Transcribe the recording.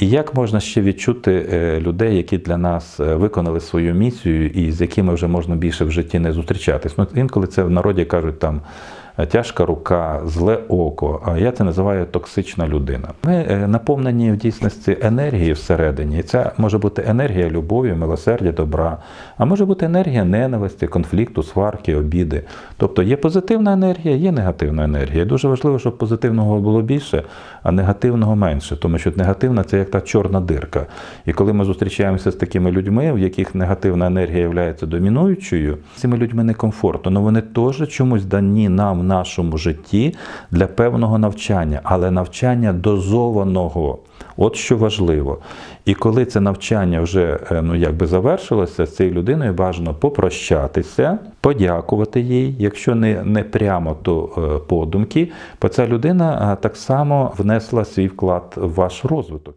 І як можна ще відчути е, людей, які для нас е, виконали свою місію і з якими вже можна більше в житті не зустрічатись? Ну, інколи це в народі кажуть там. Е, Тяжка рука, зле око, я це називаю токсична людина. Ми е, наповнені в дійсності енергією всередині, і це може бути енергія любові, милосердя, добра, а може бути енергія ненависті, конфлікту, сварки, обіди. Тобто є позитивна енергія, є негативна енергія. Дуже важливо, щоб позитивного було більше, а негативного менше, тому що негативна це як та чорна дирка. І коли ми зустрічаємося з такими людьми, в яких негативна енергія є домінуючою, цими людьми некомфортно, але вони теж чомусь дані нам нашому житті для певного навчання, але навчання дозованого. От що важливо. І коли це навчання вже е, ну, якби завершилося, з цією людиною бажано попрощатися, подякувати їй, якщо не, не прямо, то е, подумки, бо ця людина е, так само внесла свій вклад в ваш розвиток.